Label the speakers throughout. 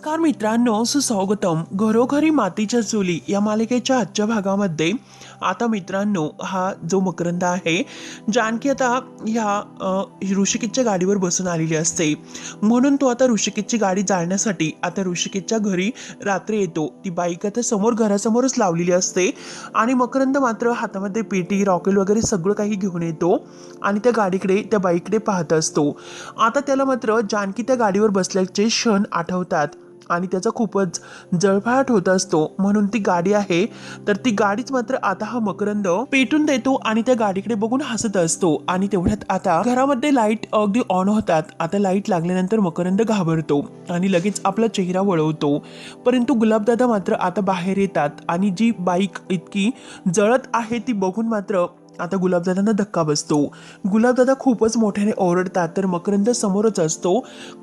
Speaker 1: नमस्कार मित्रांनो सुस्वागतम. घरोघरी मातीच्या चुली या मालिकेच्या आजच्या भागामध्ये आता मित्रांनो हा जो मकरंद आहे जानकी आता ह्या ऋषिकेतच्या गाडीवर बसून आलेली असते. म्हणून तो आता ऋषिकेतची गाडी जाळण्यासाठी आता ऋषिकेतच्या घरी रात्री येतो. ती बाईक आता समोर घरासमोरच लावलेली असते. आणि मकरंद मात्र हातामध्ये पेटी रॉकेल वगैरे सगळं काही घेऊन येतो आणि त्या गाडीकडे त्या बाईकडे पाहत असतो. आता त्याला मात्र जानकी त्या गाडीवर बसल्याचे क्षण आठवतात. आणि त्याचा खूपच जळफाट होत असतो. म्हणून ती गाडी आहे. तर ती गाडीच मात्र आता हा मकरंद पेटून देतो आणि त्या गाडीकडे बघून हसत असतो. आणि तेवढ्यात आता घरामध्ये लाइट अगदी ऑन होतात. आता लाइट लागल्यानंतर मकरंद घाबरतो आणि लगेच आपला चेहरा वळवतो. परंतु गुलाबदादा मात्र आता बाहेर येतात आणि जी बाईक इतकी जळत आहे ती बघून मात्र आता गुलाबदादांना धक्का बसतो. गुलाबदादा खूपच मोठ्याने ओरडतात तर मकरंद समोरच असतो.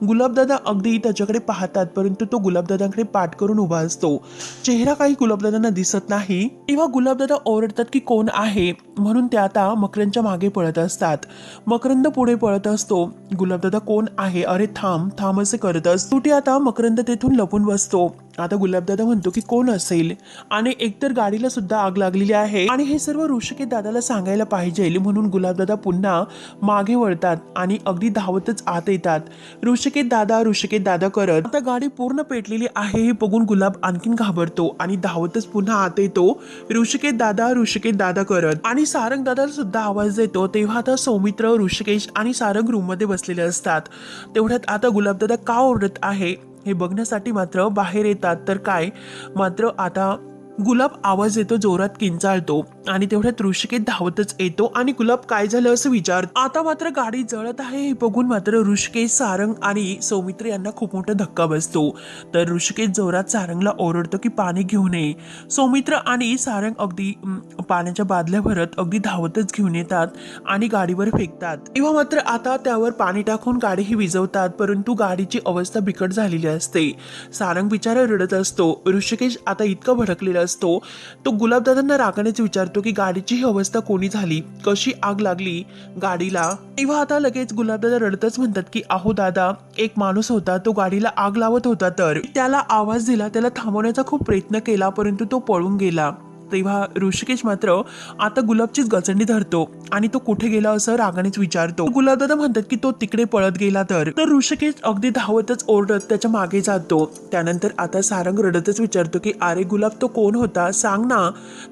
Speaker 1: गुलाबदादा अगदी त्याच्याकडे पाहतात परंतु तो गुलाबदादांकडे पाठ करून उभा असतो. चेहरा काही गुलाबदादांना दिसत नाही. तेव्हा गुलाबदादा ओरडतात की कोण आहे? म्हणून ते आता मकरंदच्या मागे पळत असतात. मकरंद पुढे पळत असतो. गुलाबदादा कोण आहे? अरे थांब थांब असे करत असतो. ते आता मकरंद तेथून लपून बसतो. आता गुलाबदादा म्हणतो की कोण असेल? आणि एकतर गाडीला सुद्धा आग लागलेली आहे. आणि हे सर्व ऋषिकेत दादाला सांगायला पाहिजे म्हणून गुलाबदादा पुन्हा मागे वळतात आणि अगदी धावतच आत येतात. ऋषिकेत दादा ऋषिकेत दादा करत आता गाडी पूर्ण पेटलेली आहे हे बघून गुलाब आणखीन घाबरतो आणि धावतच पुन्हा आत येतो. ऋषिकेत दादा ऋषिकेत दादा करत आणि सारंग दादाला सुद्धा आवाज देतो. तेव्हा आता सौमित्र ऋषिकेश आणि सारंग रूममध्ये बसलेले असतात. तेवढ्यात आता गुलाबदादा का ओरडत आहे? हे बघण्यासाठी मात्र बाहेर येतात. तर काय? मात्र आता गुलाब आवाज येतो जोरात किंचाळतो. आणि तेवढ्यात ऋषिकेत धावतच येतो. आणि गुलाब काय झालं असं विचार आता मात्र गाडी जळत आहे हे बघून मात्र ऋषिकेश सारंग आणि सौमित्र यांना खूप मोठा धक्का बसतो. तर ऋषिकेश जोरात सारंगला ओरडतो की पाणी घेऊन ये. सौमित्र आणि सारंग अगदी पाण्याच्या बादल्या भरत अगदी धावतच घेऊन येतात आणि गाडीवर फेकतात. तेव्हा मात्र आता त्यावर पाणी टाकून गाडी ही विजवतात परंतु गाडीची अवस्था बिकट झालेली असते. सारंग बिचारा रडत असतो. ऋषिकेश आता इतका भडकलेला असतो. तो गुलाबदादांना रागानेच विचारतो की गाडीची ही अवस्था कोणी झाली? कशी आग लागली? गाडीला? तेव्हा आता लगेच गुलाबदादा रडतच म्हणतात की अहो दादा एक माणूस होता तो गाडीला आग लावत होता तर? त्याला आवाज दिला त्याला थांबवण्याचा खूप प्रयत्न केला परंतु तो पळून गेला. तेव्हा ऋषिकेश मात्र आता गुलाबचीच गचंडी धरतो आणि तो कुठे गेला असं रागानेच विचारतो. गुलाबदादा म्हणतात की तो तिकडे पळत गेला तर. तर ऋषिकेश अगदी धावतच ओरडत त्याच्यामागे जातो. त्यानंतर आता सारंग रडतच विचारतो की अरे गुलाब तो कोण होता? सांग ना.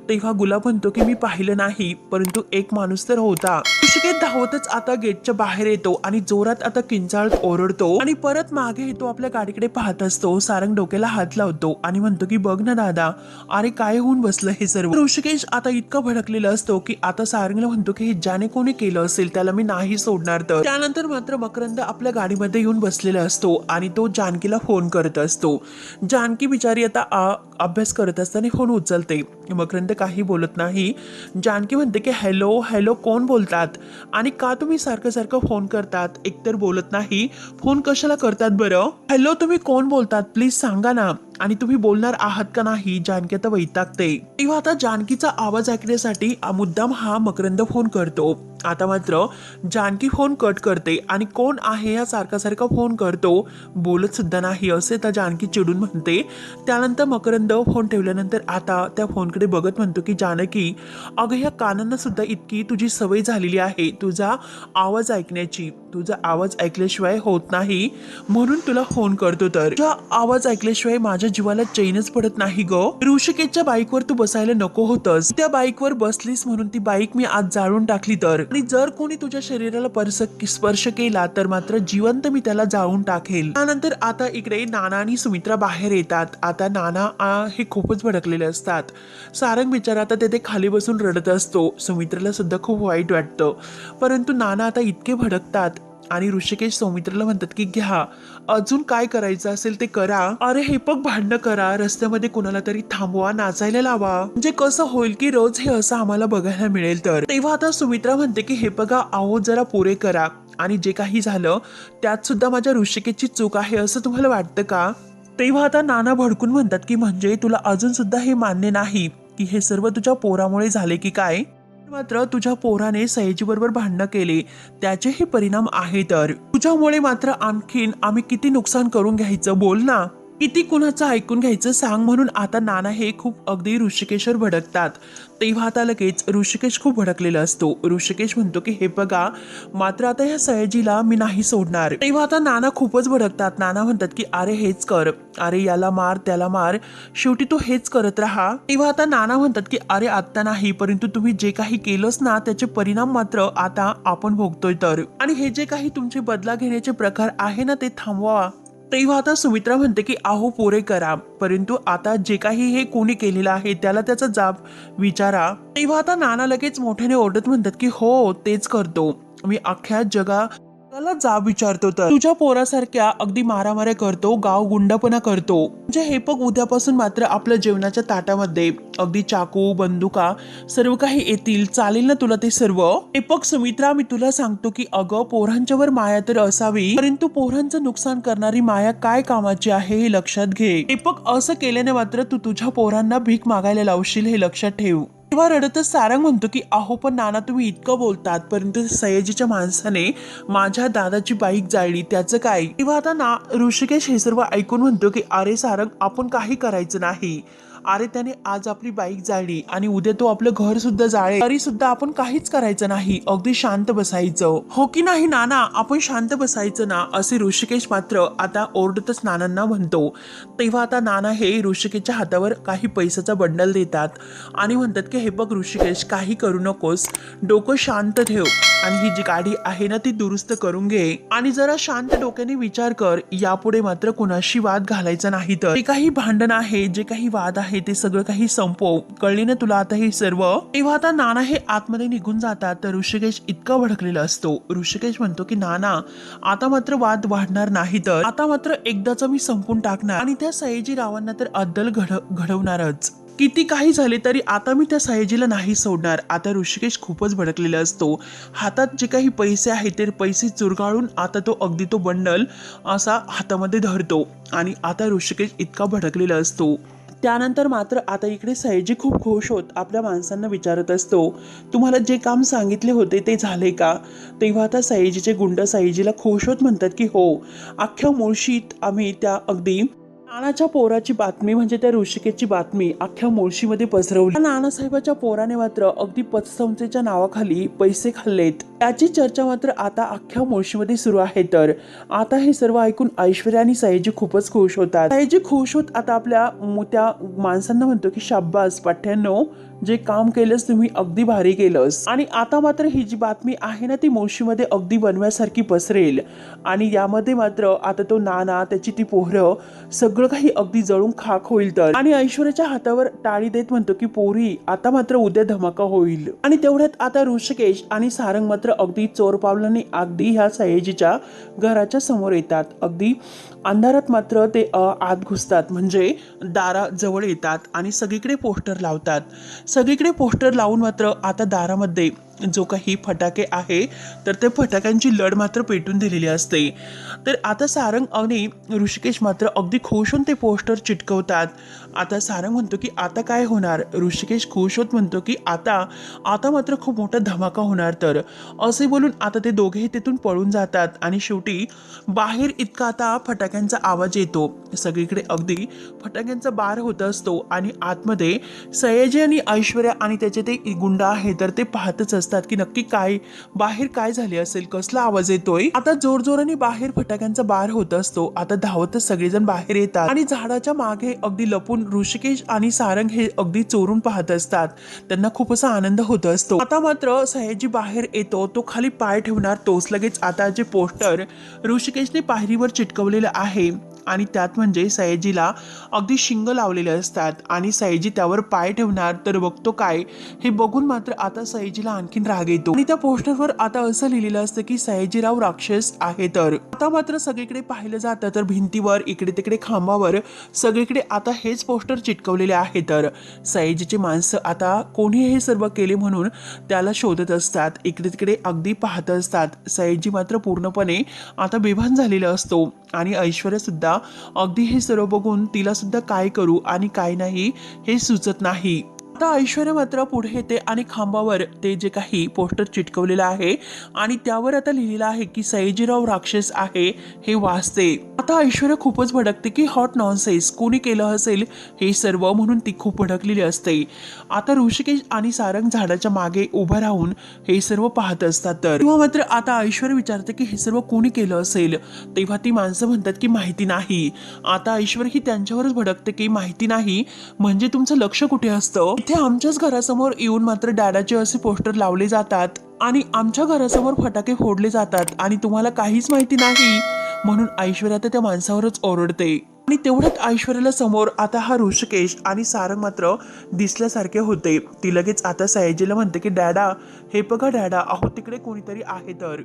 Speaker 1: तेव्हा गुलाब म्हणतो की मी पाहिलं नाही परंतु एक माणूस तर होता. ऋषिकेश धावतच आता गेटच्या बाहेर येतो आणि जोरात आता किंचाळत ओरडतो आणि परत मागे येतो आपल्या गाडीकडे पाहत असतो. सारंग डोक्याला हात लावतो आणि म्हणतो की बघ ना दादा अरे काय होऊन बसलं हे सर्व ऋषिकेश आता इतका भडकलेला असतो की आता सारंगला म्हणतो की हे ज्याने कोणी केलं असेल त्याला मी नाही सोडणार तर. त्यानंतर मात्र मकरंद आपल्या गाडीमध्ये येऊन बसलेला असतो आणि तो जानकीला फोन करत असतो. जानकी बिचारी आता अभ्यास करत असताना फोन उचलते. मकरंद काही बोलत नाही. जानकी म्हणते की हॅलो हॅलो कोण बोलतात? आणि का तुम्ही सारखं सारखं फोन करतात? एकतर बोलत नाही. फोन कशाला करतात बरं? हॅलो तुम्ही कोण बोलतात? प्लीज सांगा ना. आणि तुम्ही बोलणार आहात का नाही? जानकी आता वैतागते. तेव्हा आता जानकीचा आवाज ऐकण्यासाठी मुद्दाम हा मकरंद फोन करतो. आता मात्र जानकी फोन कट करते. आणि कोण आहे या सारखा सारखा फोन करतो? बोलत सुद्धा नाही असे तर जानकी चिडून म्हणते. त्यानंतर मकरंद फोन ठेवल्यानंतर आता त्या फोनकडे बघत म्हणतो की जानकी अगं ह्या कानांना सुद्धा इतकी तुझी सवय झालेली आहे तुझा आवाज ऐकण्याची. तुझा आवाज ऐकल्याशिवाय होत नाही म्हणून तुला फोन करतो तर. तुझा आवाज ऐकल्याशिवाय माझ्या जीवाला चैनच पडत नाही ग. ऋषिकेशच्या बाईकवर तू बसायला नको होतस. त्या बाईकवर बसलीस म्हणून ती बाईक मी आज जाळून टाकली तर. आणि जर कोणी तुझ्या शरीराला स्पर्श केला तर मात्र जिवंत मी त्याला जाळून टाकेल. त्यानंतर आता इकडे नाना आणि सुमित्रा बाहेर येतात. आता नाना हे खूपच भडकलेले असतात. सारंग बिचारा आता तेथे खाली बसून रडत असतो. सुमित्राला सुद्धा खूप वाईट वाटतं. परंतु नाना आता इतके भडकतात. आणि ऋषिकेश सौमित्राला म्हणतात की घ्या अजून काय करायचं असेल ते करा. अरे हे पग भांडणं करा. रस्त्यामध्ये कुणाला तरी थांबवा नाचायला लावा. म्हणजे कसं होईल की रोज हे असं आम्हाला बघायला मिळेल तर? तेव्हा आता सुमित्रा म्हणते की हे बघा आहो जरा पुरे करा. आणि जे काही झालं त्यात सुद्धा माझ्या ऋषिकेशची चूक आहे असं तुम्हाला वाटतं का? तेव्हा आता नाना भडकून म्हणतात की म्हणजे तुला अजून सुद्धा हे मान्य नाही की हे सर्व तुझ्या पोरामुळे झाले की काय? मात्र तुझ्या पोराने सयाजी बरोबर भांडणं केले. त्याचेही परिणाम आहे तर. तुझ्यामुळे मात्र आणखीन आम्ही किती नुकसान करून घ्यायचं बोल ना? किती कुणाचं ऐकून घ्यायचं सांग म्हणून आता नाना हे खूप अगदी ऋषिकेशवर भडकतात. तेव्हा आता लगेच ऋषिकेश खूप भडकलेला असतो. ऋषिकेश म्हणतो की हे बघा मात्र आता ह्या सयाजीला मी नाही सोडणार. तेव्हा आता नाना खूपच भडकतात. नाना म्हणतात की अरे हेच कर. अरे याला मार त्याला मार. शेवटी तू हेच करत राहा. तेव्हा आता नाना म्हणतात की अरे आत्ता नाही परंतु तुम्ही जे काही केलंच ना त्याचे परिणाम मात्र आता आपण भोगतोय तर. आणि हे जे काही तुमचे बदला घेण्याचे प्रकार आहे ना ते थांबवा. तेव्हा आता सुमित्रा म्हणते की आहो पोरे करा. परंतु आता जे काही हे कोणी केलेलं आहे त्याला त्याचा जाब विचारा. तेव्हा आता नाना लगेच मोठ्याने ओरडत म्हणतात की हो तेच करतो. मी अख्ख्या जगा त्याला जा विचारतो तर. तुझ्या पोरासारख्या अगदी मारामाऱ्या करतो गाव गुंडपणा करतो. म्हणजे हे बघ उद्यापासून मात्र आपल्या जेवणाच्या ताटामध्ये अगदी चाकू बंदुका सर्व काही येतील. चालेल ना तुला ते सर्व? हे बघ सुमित्रा मी तुला सांगतो की अगं पोरांच्यावर माया तर असावी परंतु पोरांचं नुकसान करणारी माया काय कामाची आहे हे लक्षात घे. हे बघ असं केल्याने मात्र तू तुझ्या पोरांना भीक मागायला लावशील हे लक्षात ठेव. तेव्हा रडतच सारंग म्हणतो की अहो पण नाना तुम्ही इतकं बोलतात. परंतु सयाजीच्या माणसाने माझ्या दादाची बाईक जाळली. त्याचं काय? तेव्हा आता ना ऋषिकेश हे सर्व ऐकून म्हणतो की अरे सारंग आपण काही करायचं नाही. अरे त्याने आज आपली बाईक जाळली आणि उद्या तो आपलं घर सुद्धा जाळे तरी सुद्धा आपण काहीच करायचं नाही. अगदी शांत बसायचं. हो की नाही नाना? आपण शांत बसायचं ना? असे ऋषिकेश मात्र आता ओरडतच नानांना म्हणतो. तेव्हा आता नाना हे ऋषिकेशच्या हातावर काही पैशाचा बंडल देतात आणि म्हणतात की हे बघ ऋषिकेश काही करू नकोस. डोकं शांत ठेव. आणि ही जी गाडी आहे ना ती दुरुस्त करून घे. आणि जरा शांत डोक्याने विचार कर. यापुढे मात्र कुणाशी वाद घालायचा नाही तर. जे काही भांडण आहे जे काही वाद आहे ते सगळं काही संपव. कळले ना तुला आता हे सर्व? तेव्हा आता नाना हे आतमध्ये निघून जातात. तर ऋषिकेश इतका भडकलेला असतो. ऋषिकेश म्हणतो की नाना आता मात्र वाद वाढणार नाही तर. आता मात्र एकदाच मी संपून टाकणार. आणि त्या सयाजी रावांना तर अद्दल घड घडवणारच. किती काही झाले तरी आता मी त्या सयाजीला नाही सोडणार. आता ऋषिकेश खूपच भडकलेला असतो. हातात जे काही पैसे आहेत ते पैसे चुरगाळून आता तो अगदी तो बंडल असा हातामध्ये धरतो. आणि आता ऋषिकेश इतका भडकलेला असतो. त्यानंतर मात्र आता इकडे सयाजी खूप खुश होत आपल्या माणसांना विचारत असतो तुम्हाला जे काम सांगितले होते ते झाले का? तेव्हा आता सयाजीचे गुंड सयाजीला खुश होत म्हणतात की हो अख्ख्या मुळशीत आम्ही त्या अगदी नानाच्या पोराची बातमी म्हणजे त्या ऋषिकेची बातमी अख्ख्या मुळशीमध्ये पसरवली. नानासाहेबाच्या पोराने मात्र अगदी पतसंस्थेच्या नावाखाली पैसे खाल्लेत. त्याची चर्चा मात्र आता अख्ख्या मुळशीमध्ये सुरू आहे तर. आता हे सर्व ऐकून ऐश्वर्या आणि सयाजी खूपच खुश होतात. सयाजी खुश होत आता आपल्या त्या माणसांना म्हणतो की शाब्बास पाठ्यांनो जे काम केलंस तुम्ही अगदी भारी केलंस. आणि आता मात्र ही जी बातमी आहे ना ती मुळशीमध्ये अगदी बनव्यासारखी पसरेल. आणि यामध्ये मात्र आता तो नाना त्याची ती पोहरं सगळं काही अगदी जळून खाक होईल तर. आणि ऐश्वर्याच्या हातावर टाळी देत म्हणतो की पोरी आता मात्र उद्या धमाका होईल. आणि तेवढ्यात आता ऋषिकेश आणि सारंग मात्र अगदी चोर पावलांनी अगदी ह्या सयाजीच्या घराच्या समोर येतात. अगदी अंधारात मात्र ते आत घुसतात. म्हणजे दाराजवळ येतात आणि सगळीकडे पोस्टर लावतात. सगळीकडे पोस्टर लावून मात्र आता दारामध्ये जो काही फटाके आहे तर ते फटाक्यांची लढ मात्र पेटून दिलेली असते. तर आता सारंग आणि ऋषिकेश मात्र अगदी खुश होऊन ते पोस्टर चिटकवतात. आता सारंग म्हणतो की आता काय होणार? ऋषिकेश खुश होत म्हणतो की आता आता मात्र खूप मोठा धमाका होणार तर. असे बोलून आता ते दोघेही तिथून पळून जातात आणि शेवटी बाहेर इतका आता फटाक्यांचा आवाज येतो. सगळीकडे अगदी फटाक्यांचा बार होत असतो आणि आतमध्ये सयाजी आणि ऐश्वर्या आणि त्याचे ते गुंड आहे तर ते पाहतच असतात की नक्की काय बाहेर काय झाले असेल कसला आवाज येतोय? आता जोरजोराने बाहेर फटाक्यांचा बार होत असतो. आता धावतच सगळेजण बाहेर येतात. आणि झाडाच्या मागे अगदी लपून ऋषिकेश आणि सारंग हे अगदी चोरून पाहत असतात. त्यांना खूप असा आनंद होत असतो. आता मात्र सयाजी बाहेर येतो तो खाली पाय ठेवणार तोच. लगेच आता जे पोस्टर ऋषिकेशने पायरीवर चिटकवलेलं आहे आणि त्यात म्हणजे सयाजीला अगदी शिंग लावलेले असतात आणि सयाजी त्यावर पाय ठेवणार तर बघतो काय? हे बघून मात्र आता सयाजीला आणखीन राग येतो. आणि त्या पोस्टरवर आता असं लिहिलेलं असतं की सयाजीराव राक्षस आहे तर. आता मात्र सगळीकडे पाहिलं जातं तर भिंतीवर इकडे तिकडे खांबावर सगळीकडे आता हेच पोस्टर चिटकवलेले आहे तर. सयाजीचे माणसं आता कोणी हे सर्व केले म्हणून त्याला शोधत असतात. इकडे तिकडे अगदी पाहत असतात. सयाजी मात्र पूर्णपणे आता बेभान झालेला असतो. आणि ऐश्वर्या सुद्धा अगदी हे सर्व बघून तिला सुद्धा काय करू आणि काय नाही हे सुचत नाही. आता ऐश्वर्या मात्र पुढे येते आणि खांबावर ते जे काही पोस्टर चिटकवलेलं आहे आणि त्यावर आता लिहिलेलं आहे की सयाजीराव राक्षस आहे हे वाचते. आता ऐश्वर्या खूपच भडकते की हॉट नॉनसेन्स कोणी केलं असेल हे सर्व म्हणून ती खूप भडकलेली असते. आता ऋषिकेश आणि सारंग झाडाच्या मागे उभं राहून हे सर्व पाहत असतात तर. तेव्हा मात्र आता ऐश्वर्या विचारते की हे सर्व कोणी केलं असेल? तेव्हा ती माणसं म्हणतात की माहिती नाही. आता ऐश्वर ही त्यांच्यावरच भडकते की माहिती नाही. म्हणजे तुमचं लक्ष कुठे असतं? इथे आमच्याच घरासमोर येऊन मात्र डॅडाचे असे पोस्टर लावले जातात आणि आमच्या घरासमोर फटाके फोडले जातात आणि तुम्हाला काहीच माहिती नाही म्हणून ऐश्वर्या तर त्या माणसावरच ओरडते. आणि तेवढ्यात ऐश्वर्याला समोर आता हा ऋषिकेश आणि सारंग मात्र दिसल्यासारखे होते. ती लगेच आता सयाजीला म्हणते की डॅडा हे बघा डॅडा अहो तिकडे कोणीतरी आहे तर.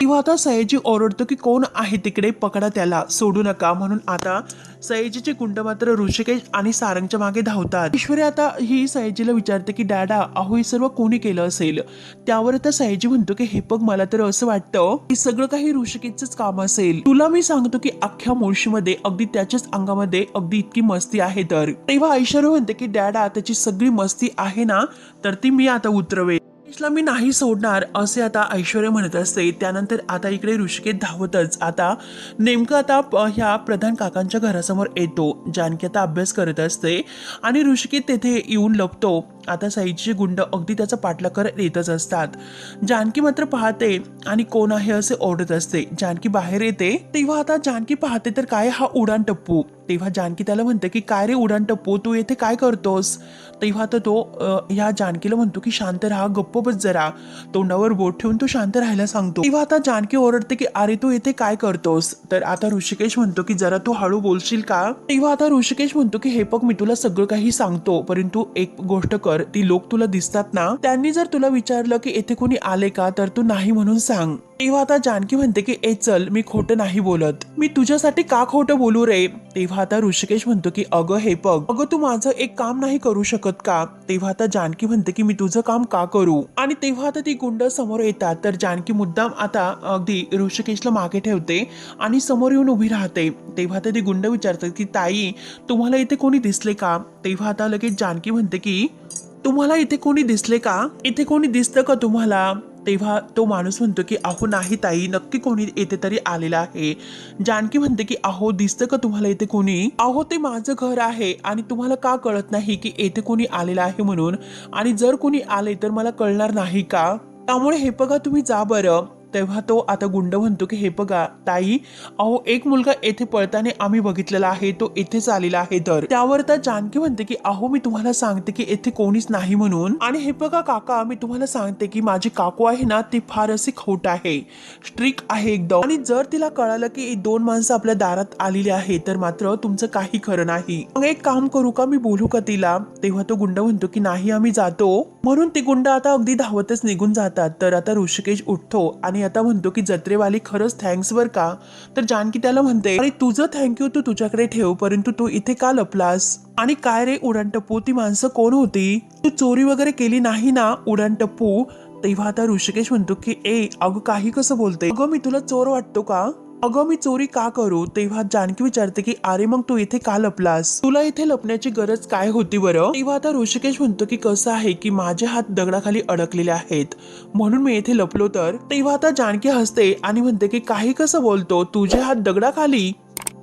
Speaker 1: तेव्हा आता सयाजी ओरडतो की कोण आहे तिकडे? पकडा त्याला. सोडू नका म्हणून आता सयाजीचे गुंड मात्र ऋषिकेश आणि सारंगच्या मागे धावतात. ईश्वरी आता ही सयाजीला विचारते की डॅडा अहो हे सर्व कोणी केलं असेल? त्यावर आता सयाजी म्हणतो की हे बघ मला तर असं वाटतं की सगळं काही ऋषिकेशच काम असेल. तुला मी सांगतो की अख्ख्या मुळशीमध्ये अगदी त्याच्याच अंगामध्ये अगदी इतकी मस्ती आहे तर. तेव्हा ऐश्वर्य म्हणते की डॅडा त्याची सगळी मस्ती आहे ना तर ती मी आता उतरवेल ऋषिकेशला मी नाही सोडणार असे आता ऐश्वर्या म्हणत असते. त्यानंतर आता इकडे ऋषिकेश धावतच. आता नेमकं आता ह्या प्रधान काकांच्या घरासमोर येतो. जानकी आता अभ्यास करत असते आणि ऋषिकेश तेथे येऊन लपतो. आता साईचे गुंड अगदी त्याचा पाठलाकर करत येतच असतात. जानकी मात्र पाहते आणि कोण आहे असे ओरडत असते. जानकी बाहेर येते. तेव्हा आता जानकी पाहते तर काय हा उडान टप्पू? तेव्हा जानकी त्याला म्हणते की काय रे उडान टप्पू? तू येथे काय करतोस? तेव्हा आता तो या जानकीला म्हणतो की शांत राहा गप्प बस जरा. तोंडावर बोट ठेवून तो शांत राहायला सांगतो. तेव्हा आता जानकी ओरडते की अरे तू येथे काय करतोस? तर आता ऋषिकेश म्हणतो की जरा तू हळू बोलशील का? तेव्हा आता ऋषिकेश म्हणतो की हे बघ मी तुला सगळं काही सांगतो परंतु एक गोष्ट कर. ती लोक तुला दिसतात ना? त्यांनी जर तुला विचारलं की येथे कोणी आले का? तर तू नाही म्हणून सांग. तेव्हा आता जानकी म्हणते की ए चल मी खोटं नाही बोलत. मी तुझ्यासाठी का खोटं बोलू रे? तेव्हा आता ऋषिकेश म्हणतो की अगं हे बघ. अगं तू माझं एक काम नाही करू शकत का? तेव्हा आता जानकी म्हणते की मी तुझं काम का करू? आणि तेव्हा आता ती गुंड समोर येतात. तर जानकी मुद्दाम आता अगदी ऋषिकेशला मागे ठेवते आणि समोर येऊन उभी राहते. तेव्हा आता ती गुंड विचारतात की ताई तुम्हाला इथे कोणी दिसले का? तेव्हा आता लगेच जानकी म्हणते की तुम्हाला इथे कोणी दिसले का? इथे कोणी दिसतं का तुम्हाला? तेव्हा तो माणूस म्हणतो की अहो नाही ताई नक्की कोणी येथे तरी आलेला आहे. जानकी म्हणते की अहो दिसतं का तुम्हाला येथे कोणी? अहो ते माझं घर आहे आणि तुम्हाला का कळत नाही की येथे कोणी आलेलं आहे म्हणून? आणि जर कोणी आले तर मला कळणार नाही का? त्यामुळे हे बघा तुम्ही जा बरं. तेव्हा तो आता गुंड म्हणतो की हे बघा ताई अहो एक मुलगा येथे पळताना आम्ही बघितलेला आहे तो येथेच आलेला आहे तर. त्यावर त्या जानकी म्हणते की अहो मी तुम्हाला सांगते की येथे कोणीच नाही म्हणून. आणि हे बघा काका मी तुम्हाला सांगते की माझी काकू आहे ना ती फार अशी खोट आहे स्ट्रिक आहे एकदम. आणि जर तिला कळालं की दोन माणसं आपल्या दारात आलेली आहे तर मात्र तुमचं काही खरं नाही. मग एक काम करू का मी बोलू का तिला? तेव्हा तो गुंड म्हणतो की नाही आम्ही जातो. म्हणून ते गुंड आता अगदी धावतच निघून जातात तर आता ऋषिकेश उठतो आणि आता म्हणतो की जत्रेवाली खरंच थँक्स वर का? तर जानकी त्याला म्हणते अरे तुझं थँक्यू तू तुझ्याकडे ठेव परंतु तू इथे का लपलास? आणि काय रे उडानटप्पू ती माणसं कोण होती? तू चोरी वगैरे केली नाही ना उडानटप्पू? तेव्हा आता ऋषिकेश म्हणतो की ए अगं काही कसं बोलते? अगं मी तुला चोर वाटतो का? अगं मी चोरी का करू? तेव्हा जानकी विचारते की अरे मग तू इथे का लपलास? तुला इथे लपण्याची गरज काय होती बरं? तेव्हा आता ऋषिकेश म्हणतो की कसं आहे की माझे हात दगडाखाली अडकलेले आहेत. म्हणून मी इथे लपलो तर? तेव्हा आता जानकी हसते आणि म्हणते की काही कसं बोलतो? तुझे हात दगडाखाली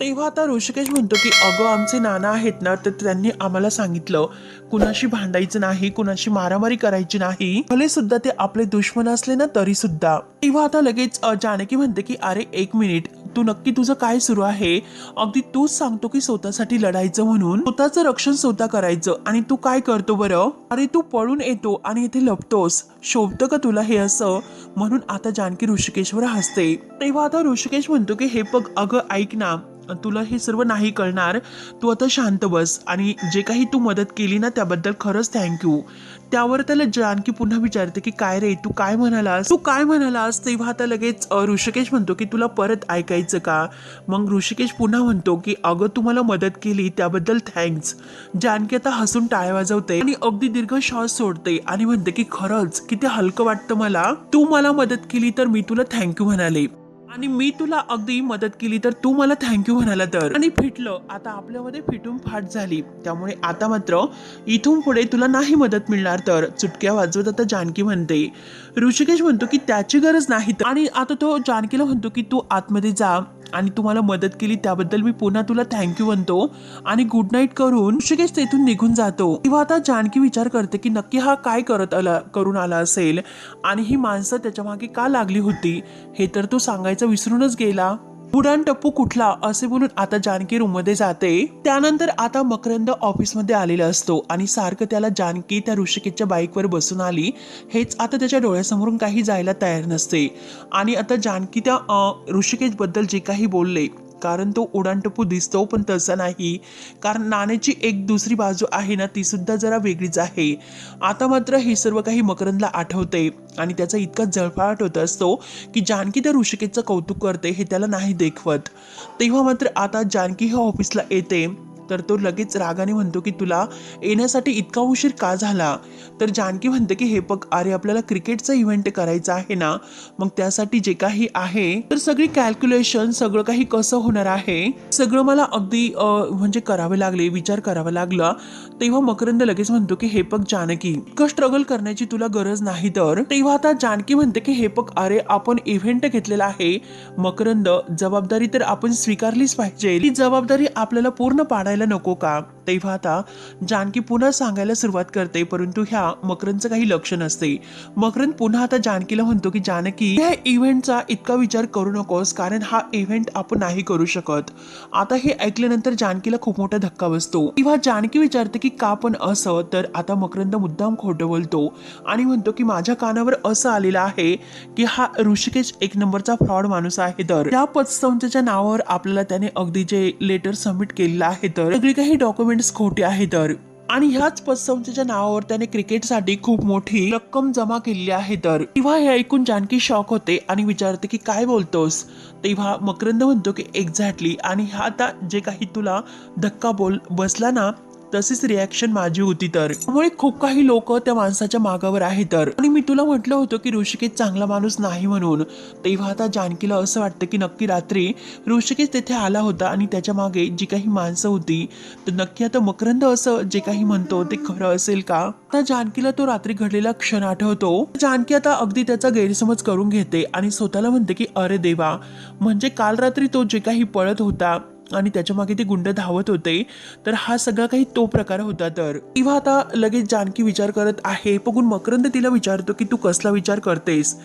Speaker 1: तेव्हा आता ऋषिकेश म्हणतो की अगं आमचे नाना आहेत ना तर त्यांनी आम्हाला सांगितलं कुणाशी भांडायचं नाही कुणाशी मारामारी करायची नाही भले सुद्धा ते आपले दुश्मन असले ना तरी सुद्धा. तेव्हा आता लगेच जानकी म्हणते की अरे एक मिनिट तू नक्की तुझं काय सुरू आहे? अगदी तूच सांगतो की स्वतःसाठी लढायचं म्हणून स्वतःचं रक्षण स्वतः करायचं आणि तू काय करतो बरं? अरे तू पळून येतो आणि इथे लपतोस शोभतं का तुला हे असं? म्हणून आता जानकी ऋषिकेशवर हसते. तेव्हा आता ऋषिकेश म्हणतो की हे बघ अगं ऐक ना तुला हे सर्व नाही कळणार. तू आता शांत बस आणि जे काही तू मदत केली ना त्याबद्दल खरंच थँक्यू त्यावर त्याला जानकी पुन्हा विचारते की काय रे तू काय म्हणालास? तू काय म्हणालास? तेव्हा आता लगेच ऋषिकेश म्हणतो की तुला परत ऐकायचं का? मग ऋषिकेश पुन्हा म्हणतो की अगं तू मला मदत केली त्याबद्दल थँक्स जानकी आता हसून टाळ्या वाजवते आणि अगदी दीर्घ श्वास सोडते आणि म्हणते की खरंच किती हलकं वाटतं मला. तू मला मदत केली तर मी तुला थँक्यू म्हणाले. आणि मी तुला अगदी मदत केली तर तू मला थँक्यू म्हणाला तर. आणि फिटलं. आता आपल्यामध्ये फिटून फाट झाली. त्यामुळे आता मात्र इथून पुढे तुला नाही मदत मिळणार तर चुटक्या वाजवत आता जानकी म्हणते. ऋषिकेश म्हणतो की त्याची गरज नाही तर. आणि आता तो जानकीला म्हणतो की तू आतमध्ये जा. आणि तुम्हाला मदत केली त्याबद्दल मी पुन्हा तुला थँक्यू म्हणतो. आणि गुड नाईट करून ऋषिकेश तेथून निघून जातो. तेव्हा आता जानकी विचार करते की नक्की हा काय करत आला करून आला असेल. आणि ही माणसं त्याच्यामागे का लागली होती हे तर तो सांगायचं विसरूनच गेला. बुडान टप्पू कुठला असे बोलून आता जानकी रूममध्ये जाते. त्यानंतर आता मकरंद ऑफिसमध्ये आलेला असतो आणि सारखं त्याला जानकी त्या ऋषिकेशच्या बाईकवर बसून आली. हेच आता त्याच्या डोळ्यासमोरून काही जायला तयार नसते. आणि आता जानकी त्या ऋषिकेशबद्दल जे काही बोलले कारण तो उडाणटप्पू दिसतो पण तसा नाही. कारण नाण्याची एक दुसरी बाजू आहे ना ती सुद्धा जरा वेगळीच आहे. आता मात्र हे सर्व काही मकरंदला आठवते आणि त्याचा इतका जळफाट होत असतो की जानकी त्या ऋषिकेचं कौतुक करते हे त्याला नाही देखवत. तेव्हा मात्र आता जानकी ह्या ऑफिसला येते. तर तो लगेच रागाने म्हणतो की तुला येण्यासाठी इतका उशीर का झाला? तर जानकी म्हणते की हे बघ अरे आपल्याला क्रिकेटचा इव्हेंट करायचा आहे ना मग त्यासाठी जे काही आहे तर सगळी कॅल्क्युलेशन सगळं काही कसं होणार आहे सगळं मला अगदी म्हणजे करावे लागले विचार करावा लागला. तेव्हा मकरंद लगेच म्हणतो की हे बघ जानकी इतकं स्ट्रगल करण्याची तुला गरज नाही तर? तेव्हा आता जानकी म्हणते की हे बघ अरे आपण इव्हेंट घेतलेला आहे मकरंद जबाबदारी तर आपण स्वीकारलीच पाहिजे ती जबाबदारी आपल्याला पूर्ण पाडायला नको का तेव्हा आता जानकी पुन्हा सांगायला सुरुवात करते परंतु ह्या मकरंदचं काही लक्ष नसते. मकरंद पुन्हा आता जानकीला म्हणतो की जानकी ह्या इव्हेंटचा इतका विचार करू नकोस कारण हा इव्हेंट आपण नाही करू शकत. आता हे ऐकल्यानंतर जानकीला खूप मोठा धक्का बसतो. किंवा जानकी विचारते की का पण असं? तर आता मकरंद मुद्दाम खोटं बोलतो आणि म्हणतो की माझ्या कानावर असं आलेलं आहे की हा ऋषिकेश एक नंबरचा फ्रॉड माणूस आहे तर. त्या पतसंस्थेच्या नावावर आपल्याला त्याने अगदी जे लेटर सबमिट केलेलं आहे तर सगळी काही डॉक्युमेंट्स खोटे आहे तर. आणि ह्याच पतसंस्थेच्या नावावर त्याने क्रिकेटसाठी खूप मोठी रक्कम जमा केलेली आहे तर. तेव्हा हे ऐकून जानकी शॉक होते आणि विचारते की काय बोलतोस? तेव्हा मकरंद म्हणतो की एक्झॅक्टली आणि हा आता जे काही तुला धक्का बोल बसला ना तशीच रिॲक्शन माझी होती तर. त्यामुळे खूप काही लोक त्या माणसाच्या मागावर आहे तर. आणि मी तुला म्हटलं होतं की ऋषिकेश चांगला माणूस नाही म्हणून. तेव्हा आता जानकीला असं वाटतं की नक्की रात्री ऋषिकेश तेथे आला होता आणि त्याच्यामागे जी काही माणसं होती तर नक्की आता मकरंद असं जे काही म्हणतो ते खरं असेल का? आता जानकीला तो रात्री घडलेला क्षण आठवतो. जानकी आता अगदी त्याचा गैरसमज करून घेते आणि स्वतःला म्हणते की अरे देवा म्हणजे काल रात्री तो जे काही पळत होता आणि त्याच्यामागे ते गुंड धावत होते. तर हा सगळा काही तो प्रकार होता तर. तेव्हा आता लगेच जानकी विचार करत आहे. बघून मकरंद तिला विचारतो की तू कसला विचार करतेस?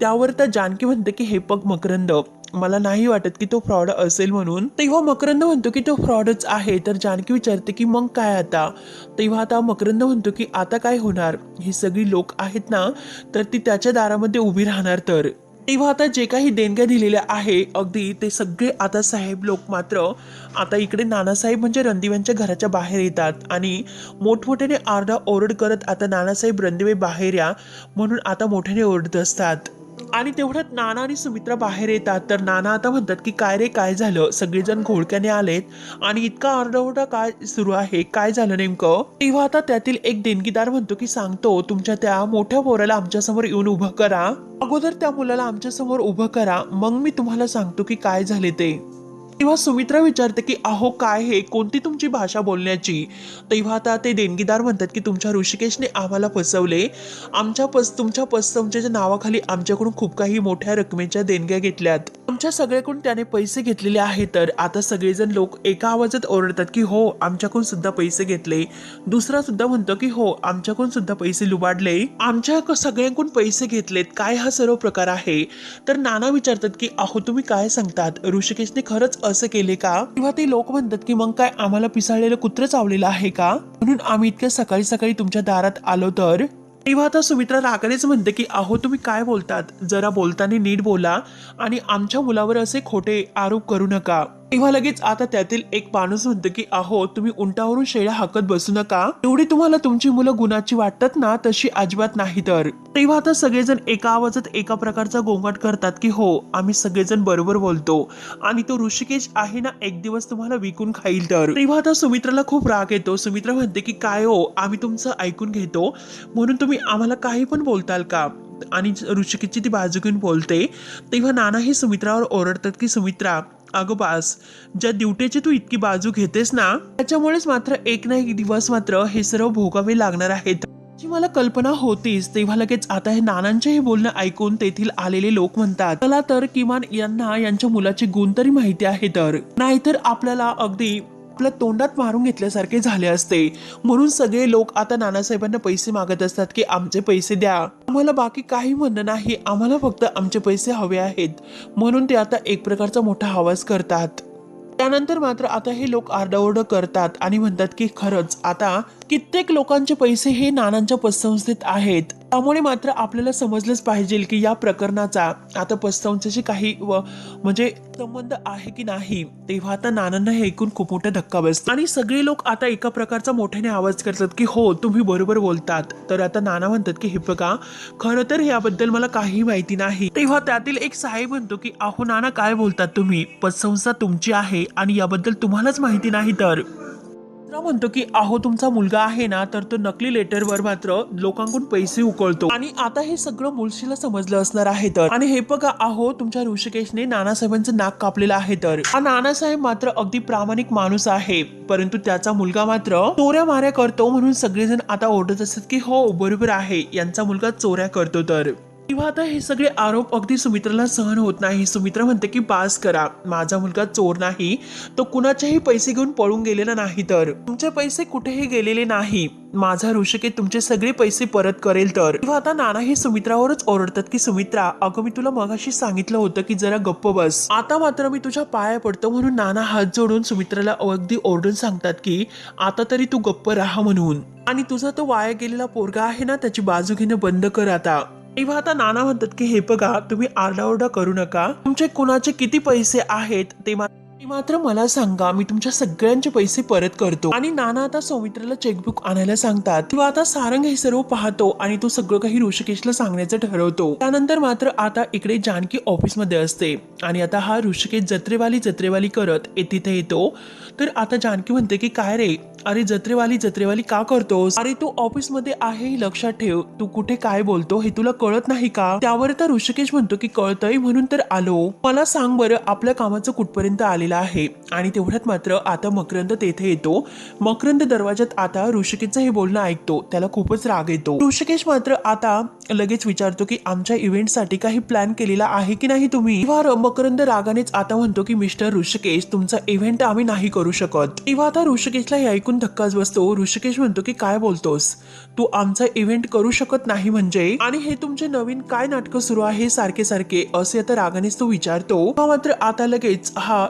Speaker 1: त्यावर त्या जानकी म्हणते की हे बघ मकरंद मला नाही वाटत की तो फ्रॉड असेल म्हणून. तेव्हा मकरंद म्हणतो की तो फ्रॉडच आहे. तर जानकी विचारते की मग काय आता? तेव्हा आता मकरंद म्हणतो की आता काय होणार? ही सगळी लोक आहेत ना तर ती त्याच्या दारामध्ये उभी राहणार तर. तेव्हा आता जे काही देणग्या दिलेल्या आहे अगदी ते सगळे आता साहेब लोक मात्र आता इकडे नानासाहेब म्हणजे रणदिव्यांच्या घराच्या बाहेर येतात आणि मोठमोठ्याने आरडा ओरड करत आता नानासाहेब रणदिवे बाहेर या म्हणून आता मोठ्याने ओरडत असतात. आणि तेवढ्यात नाना आणि सुमित्रा बाहेर येतात. तर नाना आता म्हणतात की काय रे काय झालं? सगळेजण घोळक्याने आलेत. आणि इतका आरडाओरडा काय सुरू आहे? काय झालं नेमकं? तेव्हा आता त्यातील एक देणगीदार म्हणतो की सांगतो तुमच्या त्या मोठ्या पोराला आमच्यासमोर येऊन उभं करा. अगोदर त्या मुलाला आमच्यासमोर उभं करा. मग मी तुम्हाला सांगतो की काय झाले ते. तेव्हा सुमित्रा विचारते की अहो काय हे? कोणती तुमची भाषा बोलण्याची? तेव्हा आता ते देणगीदार म्हणतात की तुमच्या ऋषिकेशने आम्हाला फसवले. आमच्या पस तुमच्या पसंतीच्या नावाखाली आमच्याकडून खूप काही मोठ्या रकमेच्या देणग्या घेतल्यात. आमच्या सगळ्याकडून त्याने पैसे घेतलेले आहेत तर आता सगळेजण लोक एका आवाजात ओरडतात की हो आमच्याकडून सुद्धा पैसे घेतले. दुसरा सुद्धा म्हणतो की हो आमच्याकडून सुद्धा पैसे लुबाडले. आमच्या सगळ्यांकडून पैसे घेतलेत. काय हा सर्व प्रकार आहे? तर नाना विचारतात की अहो तुम्ही काय सांगतात? ऋषिकेशने खरंच असं केले का? किंवा ते लोक म्हणतात की मग काय आम्हाला पिसाळलेलं कुत्र चावलेलं आहे का? म्हणून आम्ही इतक्या सकाळी सकाळी तुमच्या दारात आलो तर तेव्हा आता सुमित्रा रागानेच म्हणते की अहो तुम्ही काय बोलतात? जरा बोलताना नीट बोला आणि आमच्या मुलावर असे खोटे आरोप करू नका. तेव्हा लगेच आता त्यातील एक माणूस म्हणतो की अहो तुम्ही उंटावरून शेळ्या हाकत बसू नका. एवढी तुम्हाला तुमची मुलं गुणाची वाटतात ना तशी अजिबात नाही तर. तेव्हा आता सगळेजण एका आवाजात एका प्रकारचा गोंगाट करतात की हो आम्ही सगळेजण बरोबर बोलतो. आणि तो ऋषिकेश आहे ना एक दिवस तुम्हाला विकून खाईल तर. तेव्हा आता सुमित्राला खूप राग येतो. सुमित्रा म्हणते की काय हो आम्ही तुमचं ऐकून घेतो. म्हणून तुम्ही आम्हाला काही पण बोलताल का? आणि ऋषिकेशची ती बाजू घेऊन बोलते. तेव्हा नाना हे सुमित्रावर ओरडतात की सुमित्रा अगं बास ज्या ड्युटीची तू इतकी बाजू घेतेस ना त्याच्यामुळेच मात्र एक ना एक दिवस मात्र हे सर्व भोगावे लागणार आहेत. जी मला कल्पना होतीच तेव्हा लगेच आता हे नानांचे हे बोलणं ऐकून तेथील आलेले लोक म्हणतात चला तर किमान यांना यांच्या मुलाचे गुण तरी माहिती आहे तर. नाहीतर आपल्याला अगदी आपल्या तोंडात मारून घेतल्यासारखे झाले असते. म्हणून सगळे लोक आता नानासाहेबांना पैसे मागत असतात की आमचे पैसे द्या. आम्हाला बाकी काही म्हणणं नाही. आम्हाला फक्त आमचे पैसे हवे आहेत. म्हणून ते आता एक प्रकारचा मोठा आवाज करतात. त्यानंतर मात्र आता हे लोक आरडाओरड करतात आणि म्हणतात की खरंच आता कित्येक लोकांचे पैसे हे नानांच्या पतसंस्थेत आहेत. त्यामुळे मात्र आपल्याला समजलंच पाहिजे की या प्रकरणाचा आता पतसंस्थेशी काही व म्हणजे संबंध आहे की नाही तेव्हा आता नानांना हे ऐकून खूप मोठा धक्का बसतो. आणि सगळे लोक आता एका प्रकारचा मोठ्याने आवाज करतात की हो तुम्ही बरोबर बोलतात. तर आता नाना म्हणतात की हे बघा खरं तर याबद्दल मला काही माहिती नाही. तेव्हा त्यातील एक साहेब म्हणतो की अहो नाना काय बोलतात तुम्ही? पतसंस्था तुमची आहे आणि याबद्दल तुम्हालाच माहिती नाही तर. दुसरा म्हणतो की अहो तुमचा मुलगा आहे ना तर तो नकली लेटरवर मात्र लोकांकडून पैसे उकळतो. आणि आता हे सगळं मुलशीला समजलं असणार आहे तर. आणि हे बघा अहो तुमच्या ऋषिकेशने नानासाहेबांचं नाक कापलेलं आहे तर. हा नानासाहेब मात्र अगदी प्रामाणिक माणूस आहे परंतु त्याचा मुलगा मात्र चोऱ्या माऱ्या करतो म्हणून सगळेजण आता ओरडत असतात की हो बरोबर आहे यांचा मुलगा चोऱ्या करतो तर. तेव्हा आता हे सगळे आरोप अगदी सुमित्राला सहन होत नाही. सुमित्रा म्हणते की पास करा. माझा मुलगा चोर नाही. तो कुणाचेही पैसे घेऊन पळून गेलेला नाही तर. तुमचे पैसे कुठेही गेलेले नाही. माझा ऋषिकेत तुमचे सगळे पैसे परत करेल तर. तेव्हा आता नाना हे सुमित्रावरच ओरडतात की सुमित्रा अगं मी तुला मगाशी सांगितलं होतं की जरा गप्प बस. आता मात्र मी तुझ्या पाया पडतो म्हणून नाना हात जोडून सुमित्राला अगदी ओरडून सांगतात की आता तरी तू गप्प राहा म्हणून. आणि तुझा तो वाया गेलेला पोरगा आहे ना त्याची बाजू घेणं बंद कर आता. तेव्हा आता नाना म्हणतात की हे बघा तुम्ही आरडाओरडा करू नका. तुमचे कुणाचे किती पैसे आहेत ते मात्र मला सांगा मी तुमच्या सगळ्यांचे पैसे परत करतो. आणि नाना आता सौमित्राला चेकबुक आणायला सांगतात. तेव्हा आता सारंग हे सर्व पाहतो आणि तो सगळं काही ऋषिकेशला सांगण्याचं ठरवतो. त्यानंतर मात्र आता इकडे जानकी ऑफिसमध्ये असते. आणि आता हा ऋषिकेश जत्रेवाली जत्रेवाली करत तिथे येतो. तर आता जानकी म्हणते की काय रे? अरे जत्रेवाली जत्रेवाली का करतोस? अरे तू ऑफिसमध्ये आहे लक्षात ठेव. तू कुठे काय बोलतो हे तुला कळत नाही का? त्यावर तर ऋषिकेश म्हणतो की कळतंय म्हणून तर आलो. मला सांग बरं आपल्या कामाचं कुठपर्यंत आलेलं आहे? आणि तेवढ्यात मात्र आता मकरंद तेथे येतो. मकरंद दरवाजात आता ऋषिकेशचं हे बोलणं ऐकतो. त्याला खूपच राग येतो. ऋषिकेश मात्र आता लगेच विचारतो की आमच्या इव्हेंटसाठी काही प्लॅन केलेला आहे की नाही तुम्ही? मकरंद रागानेच आता म्हणतो की मिस्टर ऋषिकेश तुमचा इव्हेंट आम्ही नाही करू. शकत. तेव्हा आता ऋषिकेशला हे ऐकून धक्काच बसतो. ऋषिकेश म्हणतो की काय बोलतोस? तू आमचा इव्हेंट करू शकत नाही म्हणजे? आणि हे तुमचे नवीन काय नाटकं सुरू आहे? सारखे सारखे. असे आता रागानेच तो विचारतो. हा मात्र आता लगेच हा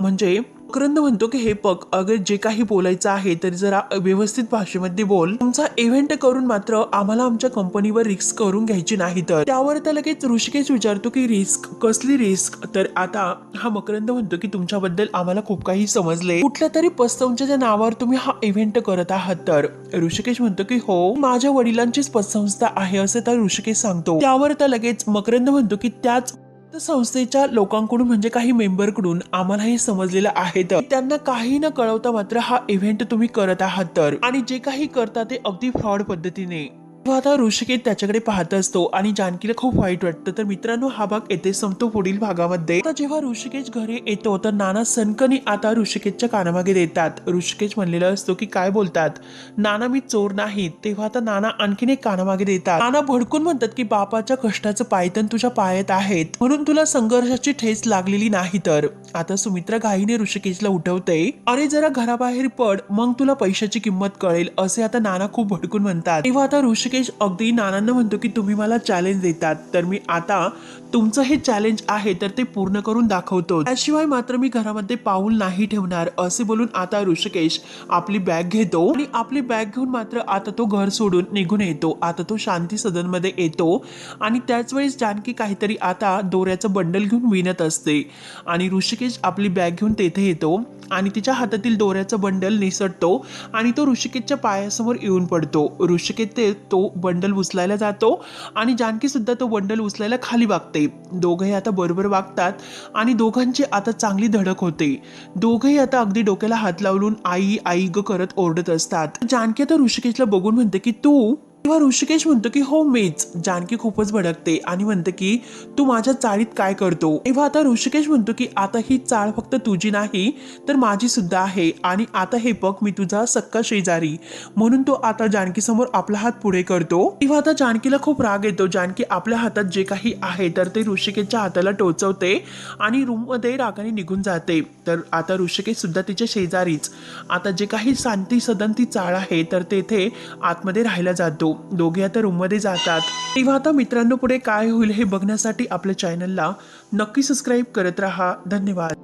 Speaker 1: म्हणजे मकरंद म्हणतो की हे पग अगर जे काही बोलायचं आहे तर जरा व्यवस्थित भाषेमध्ये बोल. तुमचा इव्हेंट करून मात्र आम्हाला आमच्या कंपनीवर रिस्क करून घ्यायची नाही तर. त्यावर तर लगेच ऋषिकेश विचारतो की रिस्क कसली रिस्क तर आता हा मकरंद म्हणतो की तुमच्याबद्दल आम्हाला खूप काही समजले. कुठल्या तरी पतसंस्थेच्या नावावर तुम्ही हा इव्हेंट करत आहात. तर ऋषिकेश म्हणतो की हो माझ्या वडिलांचीच पतसंस्था आहे असे तर ऋषिकेश सांगतो. त्यावर तर लगेच मकरंद म्हणतो की त्याच तर संस्थेच्या लोकांकडून म्हणजे काही मेंबरकडून आम्हाला हे समजलेलं आहे तर. त्यांना काही न कळवता मात्र हा इव्हेंट तुम्ही करत आहात तर. आणि जे काही करता ते अगदी फ्रॉड पद्धतीने. आता ऋषिकेश त्याच्याकडे पाहत असतो आणि जानकीला खूप वाईट वाटतं. तर मित्रांनो हा भाग येथे संपतो पुढील भागामध्ये. आता जेव्हा ऋषिकेश घरी येतो तर नाना सनकनी आता ऋषिकेशच्या कानामागे देतात. ऋषिकेश म्हणलेला असतो की काय बोलतात? नाना मी चोर नाही. तेव्हा आता नाना आणखीन एक कानामागे देतात. नाना भडकून म्हणतात की बापाच्या कष्टाचं पायतन तुझ्या पायात आहेत. म्हणून तुला संघर्षाची ठेच लागलेली नाही तर. आता सुमित्रा घाईने ऋषिकेशला उठवते. अरे जरा घराबाहेर पड. मग तुला पैशाची किंमत कळेल. असे आता नाना खूप भडकून म्हणतात. तेव्हा आता ऋषिकेश अगदी नानांना म्हणतो की तुम्ही मला चॅलेंज देतात. तर मी आता तुमचं हे चॅलेंज आहे तर ते पूर्ण करून दाखवतो. त्याशिवाय मात्र मी घरामध्ये पाऊल नाही ठेवणार असे बोलून आता ऋषिकेश आपली बॅग घेतो. आणि आपली बॅग घेऊन मात्र आता तो घर सोडून निघून येतो. आता तो शांती सदनमध्ये येतो. आणि त्याच वेळेस जानकी काहीतरी आता दोऱ्याचं बंडल घेऊन विणत असते. आणि ऋषिकेश आपली बॅग घेऊन तेथे येतो. आणि तिच्या हातातील दोऱ्याचं बंडल निसटतो. आणि तो ऋषिकेशच्या पायासमोर येऊन पडतो. ऋषिकेश ते तो बंडल उचलायला जातो आणि जानकी सुद्धा तो बंडल उचलायला खाली वागते. दोघंही आता बरोबर वागतात आणि दोघांची आता चांगली धडक होते. दोघंही आता अगदी डोक्याला हात लावून आई आई ग करत ओरडत असतात. जानकी आता ऋषिकेशला बघून म्हणते की तू तेव्हा ऋषिकेश म्हणतो की हो मीच. जानकी खूपच भडकते आणि म्हणते की तू माझ्या चाळीत काय करतो? तेव्हा आता ऋषिकेश म्हणतो की आता ही चाळ फक्त तुझी नाही तर माझी सुद्धा आहे आणि आता हे बघ मी तुझा सक्का शेजारी. म्हणून तो आता जानकी समोर आपला हात पुढे करतो. तेव्हा आता जानकीला खूप राग येतो. जानकी आपल्या हातात जे काही आहे तर ते ऋषिकेशच्या हाताला टोचवते आणि रूममध्ये रागाने निघून जाते. तर आता ऋषिकेश सुद्धा तिच्या शेजारीच. आता जे काही शांती सदन ती चाळ आहे तर तेथे आतमध्ये राहायला जातो. दोघे आता रूममध्ये जातात. तेव्हा आता मित्रांनो पुढे काय होईल हे बघण्यासाठी आपल्या चॅनलला नक्की सबस्क्राईब करत राहा. धन्यवाद.